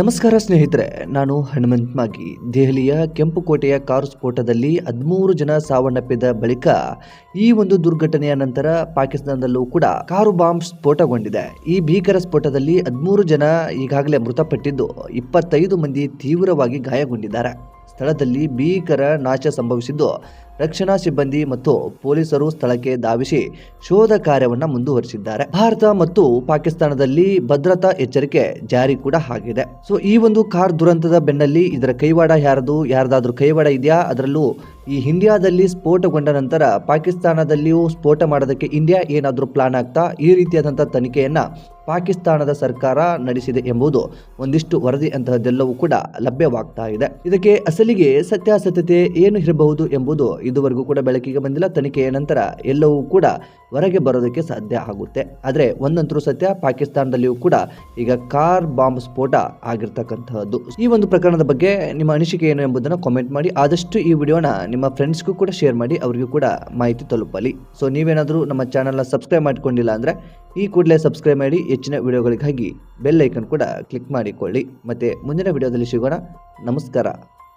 ನಮಸ್ಕಾರ ಸ್ನೇಹಿತರೆ, ನಾನು ಹನುಮಂತ್ ಮಾಗಿ ದೆಹಲಿಯ ಕೆಂಪುಕೋಟೆಯ ಕಾರು ಸ್ಫೋಟದಲ್ಲಿ ಹದಿಮೂರು ಜನ ಸಾವನ್ನಪ್ಪಿದ ಬಳಿಕ ಈ ಒಂದು ದುರ್ಘಟನೆಯ ನಂತರ ಪಾಕಿಸ್ತಾನದಲ್ಲೂ ಕೂಡ ಕಾರು ಬಾಂಬ್ ಸ್ಫೋಟಗೊಂಡಿದೆ. ಈ ಭೀಕರ ಸ್ಫೋಟದಲ್ಲಿ ಹದಿಮೂರು ಜನ ಈಗಾಗಲೇ ಮೃತಪಟ್ಟಿದ್ದು ಇಪ್ಪತ್ತೈದು ಮಂದಿ ತೀವ್ರವಾಗಿ ಗಾಯಗೊಂಡಿದ್ದಾರೆ. ಸ್ಥಳದಲ್ಲಿ ಭೀಕರ ನಾಶ ಸಂಭವಿಸಿದ್ದು ರಕ್ಷಣಾ ಸಿಬ್ಬಂದಿ ಮತ್ತು ಪೊಲೀಸರು ಸ್ಥಳಕ್ಕೆ ಧಾವಿಸಿ ಶೋಧ ಕಾರ್ಯವನ್ನು ಮುಂದುವರಿಸಿದ್ದಾರೆ. ಭಾರತ ಮತ್ತು ಪಾಕಿಸ್ತಾನದಲ್ಲಿ ಭದ್ರತಾ ಎಚ್ಚರಿಕೆ ಜಾರಿ ಕೂಡ ಆಗಿದೆ. ಸೊ ಈ ಒಂದು ಕಾರ್ ದುರಂತದ ಬೆನ್ನಲ್ಲಿ ಇದರ ಕೈವಾಡ ಯಾರದು? ಯಾರ್ದಾದ್ರೂ ಕೈವಾಡ ಇದೆಯಾ? ಅದರಲ್ಲೂ ಈ ಇಂಡಿಯಾದಲ್ಲಿ ಸ್ಫೋಟಗೊಂಡ ನಂತರ ಪಾಕಿಸ್ತಾನದಲ್ಲಿಯೂ ಸ್ಫೋಟ ಮಾಡೋದಕ್ಕೆ ಇಂಡಿಯಾ ಏನಾದರೂ ಪ್ಲಾನ್ ಆಗ್ತಾ ಈ ರೀತಿಯಾದಂಥ ತನಿಖೆಯನ್ನು ಪಾಕಿಸ್ತಾನದ ಸರ್ಕಾರ ನಡೆಸಿದೆ ಎಂಬುದು ಒಂದಿಷ್ಟು ವರದಿ ಅಂತಹದ್ದೆಲ್ಲವೂ ಕೂಡ ಲಭ್ಯವಾಗ್ತಾ ಇದೆ. ಇದಕ್ಕೆ ಅಸಲಿಗೆ ಸತ್ಯಾಸತ್ಯತೆ ಏನು ಇರಬಹುದು ಎಂಬುದು ಇದುವರೆಗೂ ಕೂಡ ಬೆಳಕಿಗೆ ಬಂದಿಲ್ಲ. ತನಿಖೆಯ ನಂತರ ಎಲ್ಲವೂ ಕೂಡ ಹೊರಗೆ ಬರೋದಕ್ಕೆ ಸಾಧ್ಯ ಆಗುತ್ತೆ. ಆದರೆ ಒಂದಂತರೂ ಸತ್ಯ, ಪಾಕಿಸ್ತಾನದಲ್ಲಿಯೂ ಕೂಡ ಈಗ ಕಾರ್ ಬಾಂಬ್ ಸ್ಫೋಟ ಆಗಿರ್ತಕ್ಕಂತಹದ್ದು ಈ ಒಂದು ಪ್ರಕರಣದ ಬಗ್ಗೆ ನಿಮ್ಮ ಅನಿಸಿಕೆ ಏನು ಎಂಬುದನ್ನು ಕಾಮೆಂಟ್ ಮಾಡಿ. ಆದಷ್ಟು ಈ ವಿಡಿಯೋನ ನಿಮ್ಮ ಫ್ರೆಂಡ್ಸ್ಗೂ ಕೂಡ ಶೇರ್ ಮಾಡಿ, ಅವರಿಗೂ ಕೂಡ ಮಾಹಿತಿ ತಲುಪಲಿ. ಸೊ ನೀವೇನಾದರೂ ನಮ್ಮ ಚಾನಲ್ನ ಸಬ್ಸ್ಕ್ರೈಬ್ ಮಾಡಿಕೊಂಡಿಲ್ಲ ಅಂದರೆ, ಈ ಕೂಡಲೇ ಸಬ್ಸ್ಕ್ರೈಬ್ ಮಾಡಿ, ಹೆಚ್ಚಿನ ವಿಡಿಯೋಗಳಿಗಾಗಿ ಬೆಲ್ ಐಕನ್ ಕೂಡ ಕ್ಲಿಕ್ ಮಾಡಿಕೊಳ್ಳಿ. ಮತ್ತು ಮುಂದಿನ ವಿಡಿಯೋದಲ್ಲಿ ಸಿಗೋಣ. ನಮಸ್ಕಾರ.